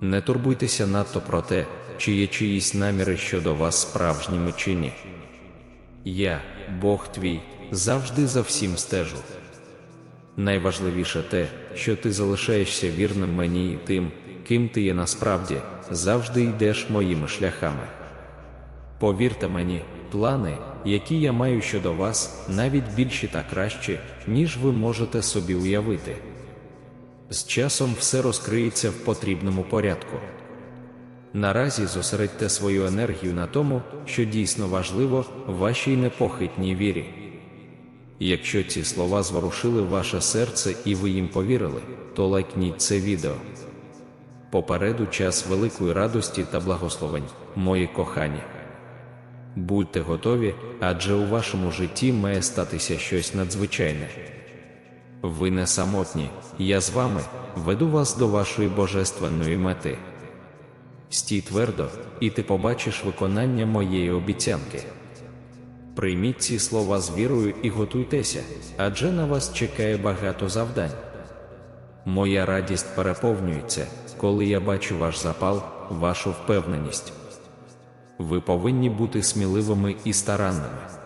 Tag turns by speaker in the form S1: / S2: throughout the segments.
S1: Не турбуйтеся надто про те, чи є чиїсь наміри щодо вас справжніми чи ні. Я, Бог твій, завжди за всім стежу. Найважливіше те, що ти залишаєшся вірним мені і тим, ким ти є насправді, завжди йдеш моїми шляхами. Повірте мені, плани, які я маю щодо вас, навіть більші та кращі, ніж ви можете собі уявити. З часом все розкриється в потрібному порядку. Наразі зосередьте свою енергію на тому, що дійсно важливо вашій непохитній вірі. Якщо ці слова зворушили ваше серце і ви їм повірили, то лайкніть це відео. Попереду час великої радості та благословень, мої кохані. Будьте готові, адже у вашому житті має статися щось надзвичайне. Ви не самотні, я з вами веду вас до вашої божественної мети. Стій твердо, і ти побачиш виконання моєї обіцянки. Прийміть ці слова з вірою і готуйтеся, адже на вас чекає багато завдань. Моя радість переповнюється, коли я бачу ваш запал, вашу впевненість. Ви повинні бути сміливими і старанними.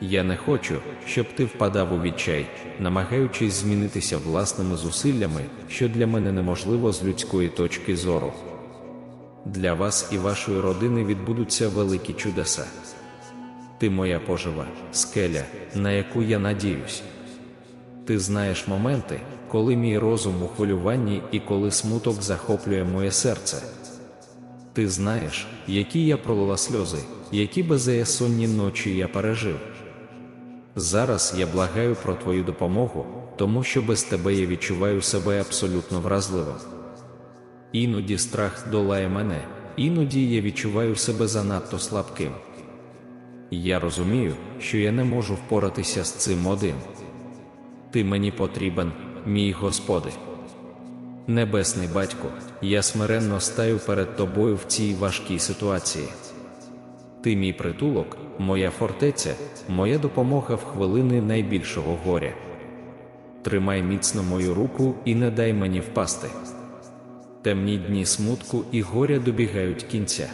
S1: Я не хочу, щоб ти впадав у відчай, намагаючись змінитися власними зусиллями, що для мене неможливо з людської точки зору. Для вас і вашої родини відбудуться великі чудеса. Ти моя пожива, скеля, на яку я надіюсь. Ти знаєш моменти, коли мій розум у хвилюванні і коли смуток захоплює моє серце. Ти знаєш, які я пролила сльози, які беззаєсонні ночі я пережив. Зараз я благаю про твою допомогу, тому що без тебе я відчуваю себе абсолютно вразливим. Іноді страх долає мене, іноді я відчуваю себе занадто слабким. Я розумію, що я не можу впоратися з цим один. Ти мені потрібен, мій Господи. Небесний батько, я смиренно стаю перед тобою в цій важкій ситуації. Ти мій притулок, моя фортеця, моя допомога в хвилини найбільшого горя. Тримай міцно мою руку і не дай мені впасти. Темні дні смутку і горя добігають кінця.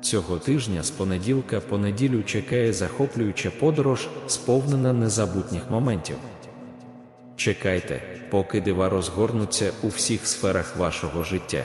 S1: Цього тижня з понеділка по неділю чекає захоплююча подорож, сповнена незабутніх моментів. Чекайте, поки дива розгорнуться у всіх сферах вашого життя.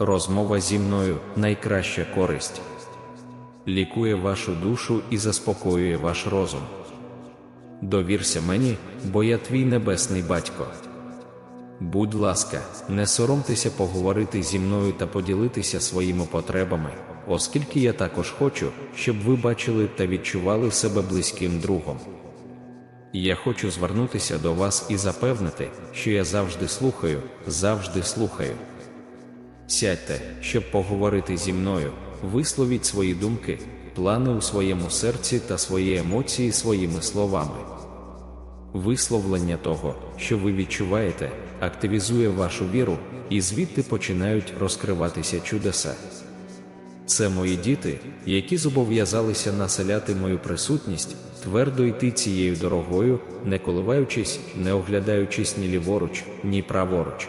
S1: Розмова зі мною найкраща користь, лікує вашу душу і заспокоює ваш розум. Довірся мені, бо я твій небесний батько. Будь ласка, не соромтеся поговорити зі мною та поділитися своїми потребами, оскільки я також хочу, щоб ви бачили та відчували себе близьким другом. Я хочу звернутися до вас і запевнити, що я завжди слухаю, завжди слухаю. Сядьте, щоб поговорити зі мною, висловіть свої думки, плани у своєму серці та свої емоції своїми словами. Висловлення того, що ви відчуваєте, активізує вашу віру, і звідти починають розкриватися чудеса. Це мої діти, які зобов'язалися населяти мою присутність, твердо йти цією дорогою, не коливаючись, не оглядаючись ні ліворуч, ні праворуч.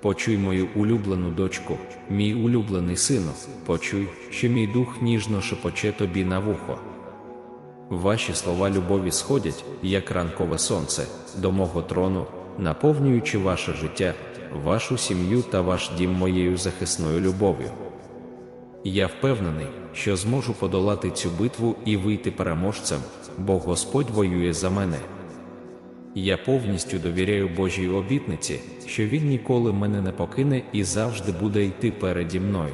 S1: Почуй мою улюблену дочку, мій улюблений сину, почуй, що мій дух ніжно шепоче тобі на вухо. Ваші слова любові сходять, як ранкове сонце, до мого трону, наповнюючи ваше життя, вашу сім'ю та ваш дім моєю захисною любов'ю. Я впевнений, що зможу подолати цю битву і вийти переможцем, бо Господь воює за мене. Я повністю довіряю Божій обітниці, що Він ніколи мене не покине і завжди буде йти переді мною.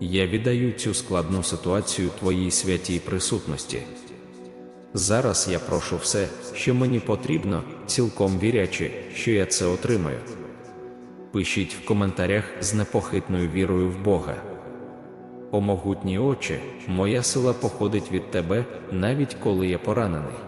S1: Я віддаю цю складну ситуацію Твоїй святій присутності. Зараз я прошу все, що мені потрібно, цілком вірячи, що я це отримаю. Пишіть в коментарях з непохитною вірою в Бога. О могутній Отче, моя сила походить від Тебе, навіть коли я поранений.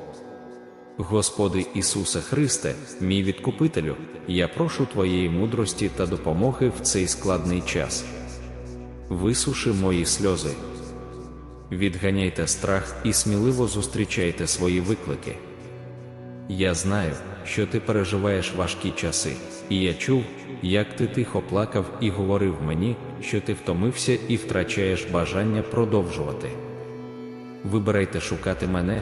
S1: Господи Ісусе Христе, мій відкупителю, я прошу Твоєї мудрості та допомоги в цей складний час. Висуши мої сльози. Відганяйте страх і сміливо зустрічайте свої виклики. Я знаю, що ти переживаєш важкі часи, і я чув, як ти тихо плакав і говорив мені, що ти втомився і втрачаєш бажання продовжувати. Вибирайте шукати мене,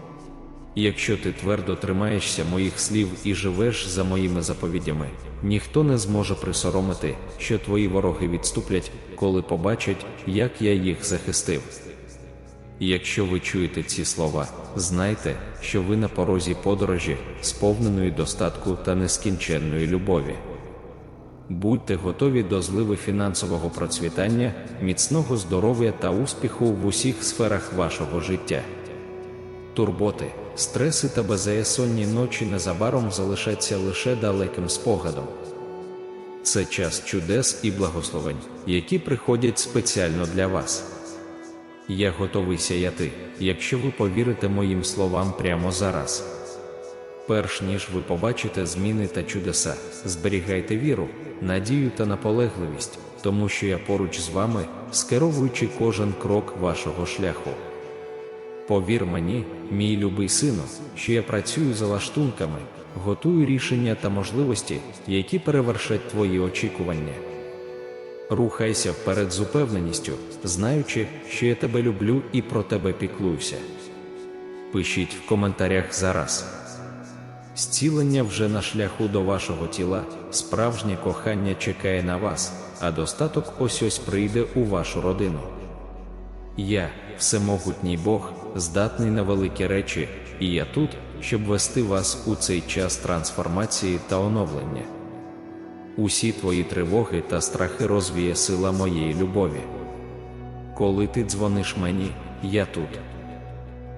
S1: Якщо ти твердо тримаєшся моїх слів і живеш за моїми заповідями, ніхто не зможе присоромити, що твої вороги відступлять, коли побачать, як я їх захистив. Якщо ви чуєте ці слова, знайте, що ви на порозі подорожі, сповненої достатку та нескінченної любові. Будьте готові до зливи фінансового процвітання, міцного здоров'я та успіху в усіх сферах вашого життя. Турботи, стреси та беззаєсонні ночі незабаром залишаться лише далеким спогадом. Це час чудес і благословень, які приходять спеціально для вас. Я готовий сяяти, якщо ви повірите моїм словам прямо зараз. Перш ніж ви побачите зміни та чудеса, зберігайте віру, надію та наполегливість, тому що я поруч з вами, скеровуючи кожен крок вашого шляху. Повір мені, мій любий сину, що я працюю за лаштунками, готую рішення та можливості, які перевершать твої очікування. Рухайся вперед з упевненістю, знаючи, що я тебе люблю і про тебе піклуюся. Пишіть в коментарях зараз. Зцілення вже на шляху до вашого тіла, справжнє кохання чекає на вас, а достаток ось ось прийде у вашу родину. Я, всемогутній Бог, здатний на великі речі, і я тут, щоб вести вас у цей час трансформації та оновлення. Усі твої тривоги та страхи розвіє сила моєї любові. Коли ти дзвониш мені, я тут.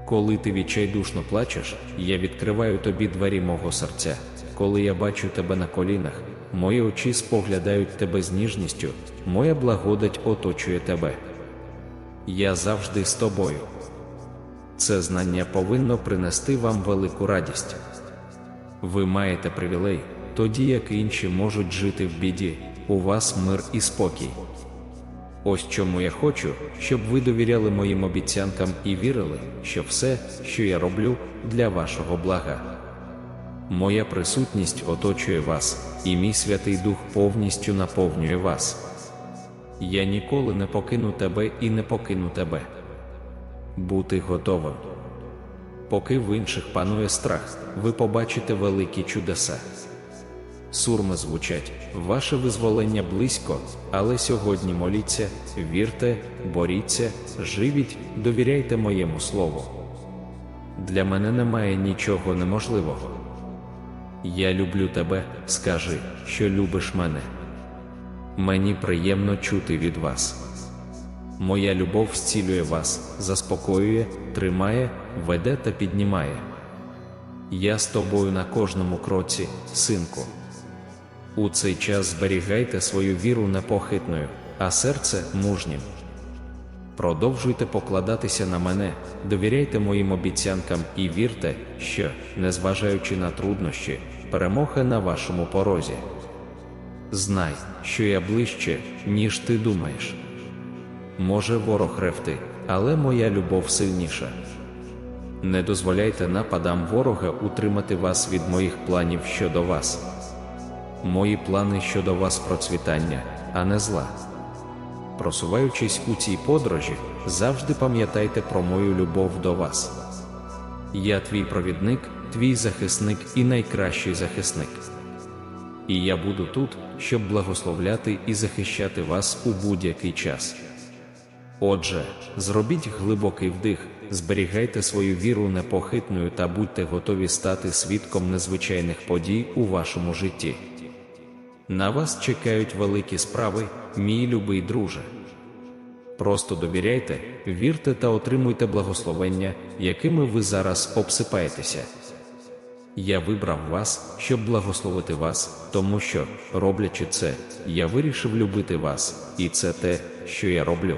S1: Коли ти відчайдушно плачеш, я відкриваю тобі двері мого серця. Коли я бачу тебе на колінах, мої очі споглядають тебе з ніжністю, моя благодать оточує тебе. Я завжди з тобою. Це знання повинно принести вам велику радість. Ви маєте привілей, тоді як інші можуть жити в біді, у вас мир і спокій. Ось чому я хочу, щоб ви довіряли моїм обіцянкам і вірили, що все, що я роблю, для вашого блага. Моя присутність оточує вас, і мій Святий Дух повністю наповнює вас. Я ніколи не покину тебе і не покину тебе. Бути готовим. Поки в інших панує страх, ви побачите великі чудеса. Сурми звучать, ваше визволення близько, але сьогодні моліться, вірте, боріться, живіть, довіряйте моєму слову. Для мене немає нічого неможливого. Я люблю тебе, скажи, що любиш мене. Мені приємно чути від вас. Моя любов зцілює вас, заспокоює, тримає, веде та піднімає. Я з тобою на кожному кроці, синку. У цей час зберігайте свою віру непохитною, а серце мужнім. Продовжуйте покладатися на мене, довіряйте моїм обіцянкам і вірте, що, незважаючи на труднощі, перемога на вашому порозі. Знай, що я ближче, ніж ти думаєш. Може ворог ревти, але моя любов сильніша. Не дозволяйте нападам ворога утримати вас від моїх планів щодо вас. Мої плани щодо вас процвітання, а не зла. Просуваючись у цій подорожі, завжди пам'ятайте про мою любов до вас. Я твій провідник, твій захисник і найкращий захисник. І я буду тут, щоб благословляти і захищати вас у будь-який час. Отже, зробіть глибокий вдих, зберігайте свою віру непохитною та будьте готові стати свідком незвичайних подій у вашому житті. На вас чекають великі справи, мій любий друже. Просто довіряйте, вірте та отримуйте благословення, якими ви зараз обсипаєтеся. Я вибрав вас, щоб благословити вас, тому що, роблячи це, я вирішив любити вас, і це те, що я роблю.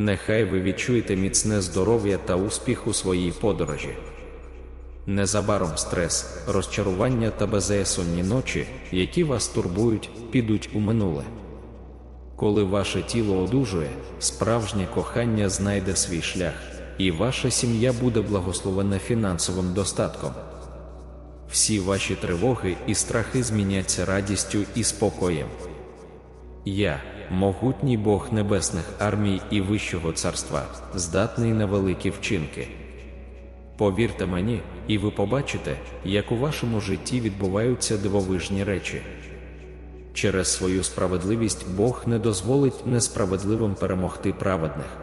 S1: Нехай ви відчуєте міцне здоров'я та успіх у своїй подорожі. Незабаром стрес, розчарування та безсонні ночі, які вас турбують, підуть у минуле. Коли ваше тіло одужує, справжнє кохання знайде свій шлях, і ваша сім'я буде благословена фінансовим достатком. Всі ваші тривоги і страхи зміняться радістю і спокоєм. Я, могутній Бог небесних армій і Вищого царства, здатний на великі вчинки. Повірте мені, і ви побачите, як у вашому житті відбуваються дивовижні речі. Через свою справедливість Бог не дозволить несправедливим перемогти праведних.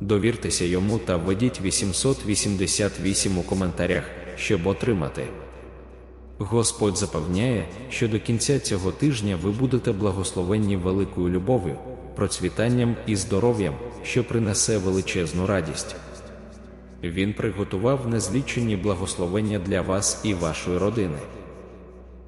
S1: Довіртеся йому та введіть 888 у коментарях, щоб отримати. Господь запевняє, що до кінця цього тижня ви будете благословенні великою любов'ю, процвітанням і здоров'ям, що принесе величезну радість. Він приготував незлічені благословення для вас і вашої родини.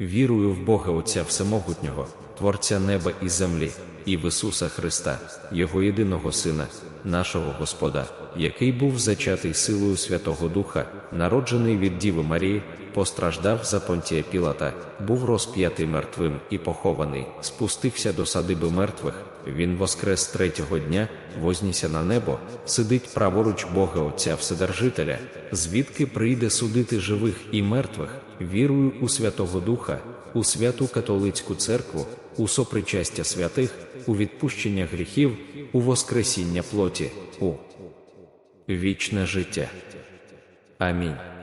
S1: Вірую в Бога Отця Всемогутнього, Творця неба і землі, і в Ісуса Христа, Його єдиного Сина, нашого Господа, який був зачатий силою Святого Духа, народжений від Діви Марії, постраждав за Понтія Пілата, був розп'ятий мертвим і похований, спустився до садиби мертвих. Він воскрес третього дня, вознісся на небо, сидить праворуч Бога Отця Вседержителя, звідки прийде судити живих і мертвих, вірую у Святого Духа, у святу католицьку церкву, у сопричастя святих, у відпущення гріхів, у воскресіння плоті, у вічне життя. Амінь.